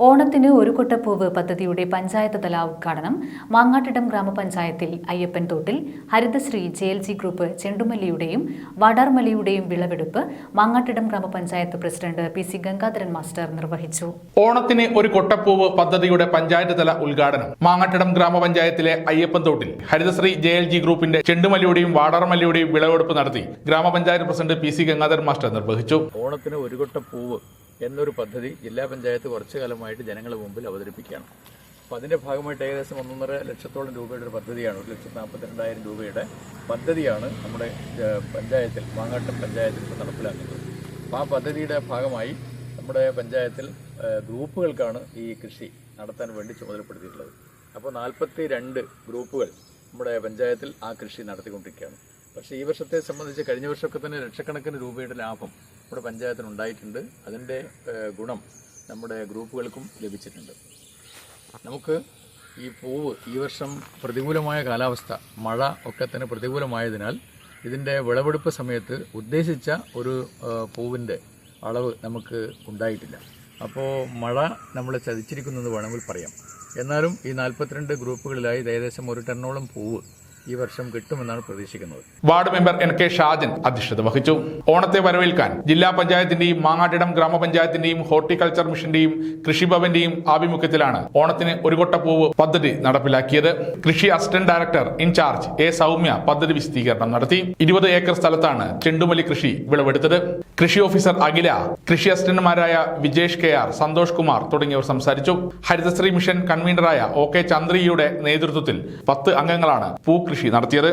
ഓണത്തിന് ഒരു കൊട്ടപ്പൂവ് പദ്ധതിയുടെ പഞ്ചായത്ത് തല ഉദ്ഘാടനം മാങ്ങാട്ടിടം ഗ്രാമപഞ്ചായത്തിൽ അയ്യപ്പൻ തോട്ടിൽ Harithasree J L G group ചെണ്ടുമല്ലിയുടെയും വടാർമലിയുടെയും വിളവെടുപ്പ് Mangattidam grama panchayat president P C Gangadharan master നിർവഹിച്ചു. ഓണത്തിന് ഒരു കൊട്ടപ്പൂവ് പദ്ധതിയുടെ പഞ്ചായത്ത് തല ഉദ്ഘാടനം മാങ്ങാട്ടിടം ഗ്രാമപഞ്ചായത്തിലെ അയ്യപ്പൻ തോട്ടിൽ ഹരിതശ്രീ ജെ എൽ ജി ഗ്രൂപ്പിന്റെ ചെണ്ടുമല്ലിയുടെയും വാടാർമല്ലിയുടെയും വിളവെടുപ്പ് നടത്തി grama panchayat president P C Gangadharan master നിർവഹിച്ചു. ഓണത്തിന് ഒരു കൊട്ട പൂവ് എന്നൊരു പദ്ധതി ജില്ലാ പഞ്ചായത്ത് കുറച്ചു കാലമായിട്ട് ജനങ്ങളുടെ മുമ്പിൽ അവതരിപ്പിക്കുകയാണ്. അപ്പോൾ അതിന്റെ ഭാഗമായിട്ട് ഏകദേശം ഒന്നൊന്നര ലക്ഷത്തോളം രൂപയുടെ ഒരു പദ്ധതിയാണ് ഒരു ലക്ഷത്തി നാൽപ്പത്തിരണ്ടായിരം രൂപയുടെ പദ്ധതിയാണ് നമ്മുടെ പഞ്ചായത്തിൽ മാങ്ങാട്ടം പഞ്ചായത്തിൽ ഇപ്പോൾ നടപ്പിലാക്കുന്നത്. അപ്പോൾ ആ പദ്ധതിയുടെ ഭാഗമായി നമ്മുടെ പഞ്ചായത്തിൽ ഗ്രൂപ്പുകൾക്കാണ് ഈ കൃഷി നടത്താൻ വേണ്ടി ചുമതലപ്പെടുത്തിയിട്ടുള്ളത്. അപ്പോൾ നാൽപ്പത്തി രണ്ട് ഗ്രൂപ്പുകൾ നമ്മുടെ പഞ്ചായത്തിൽ ആ കൃഷി നടത്തിക്കൊണ്ടിരിക്കുകയാണ്. പക്ഷേ ഈ വർഷത്തെ സംബന്ധിച്ച് കഴിഞ്ഞ വർഷമൊക്കെ തന്നെ ലക്ഷക്കണക്കിന് രൂപയുടെ ലാഭം നമ്മുടെ പഞ്ചായത്തിന് ഉണ്ടായിട്ടുണ്ട്. അതിന്റെ ഗുണം നമ്മുടെ ഗ്രൂപ്പുകൾക്കും ലഭിച്ചിട്ടുണ്ട്. നമുക്ക് ഈ പൂവ് ഈ വർഷം പ്രതികൂലമായ കാലാവസ്ഥ മഴ ഒക്കെ തന്നെ പ്രതികൂലമായതിനാൽ ഇതിന്റെ വിളവെടുപ്പ് സമയത്ത് ഉദ്ദേശിച്ച ഒരു പൂവിന്റെ അളവ് നമുക്ക് ഉണ്ടായിട്ടില്ല. അപ്പോൾ മഴ നമ്മളെ ചതിച്ചിരിക്കുന്നത് വേണമെങ്കിൽ പറയാം. എന്നാലും ഈ നാൽപ്പത്തിരണ്ട് ഗ്രൂപ്പുകളിലായി ഏകദേശം ഒരു ടണ്ണോളം പൂവ് ഈ വർഷം കിട്ടുമെന്നാണ് പ്രതീക്ഷിക്കുന്നത്. Ward member N K Shajan അധ്യക്ഷത വഹിച്ചു. ഓണത്തെ വരവേൽക്കാൻ ജില്ലാ പഞ്ചായത്തിന്റെയും മാങ്ങാട്ടിടം ഗ്രാമപഞ്ചായത്തിന്റെയും ഹോർട്ടിക്കൾച്ചർ മിഷന്റെയും കൃഷിഭവന്റെയും ആഭിമുഖ്യത്തിലാണ് ഓണത്തിന് ഒരു കൊട്ടപ്പൂവ് പദ്ധതി നടപ്പിലാക്കിയത്. കൃഷി assistant director in charge A Soumya പദ്ധതി വിശദീകരണം നടത്തി. ഇരുപത് ഏക്കർ സ്ഥലത്താണ് ചെണ്ടുമല്ലി കൃഷി വിളവെടുത്തത്. കൃഷി ഓഫീസർ അഖില കൃഷി അസിസ്റ്റന്റുമാരായ വിജേഷ് കെ ആർ സന്തോഷ് കുമാർ തുടങ്ങിയവർ സംസാരിച്ചു. ഹരിതശ്രീ മിഷൻ കൺവീനറായ ഒ കെ ചന്ദ്രിയുടെ നേതൃത്വത്തിൽ പത്ത് അംഗങ്ങളാണ് പൂക്കൃഷി നടത്തിയത്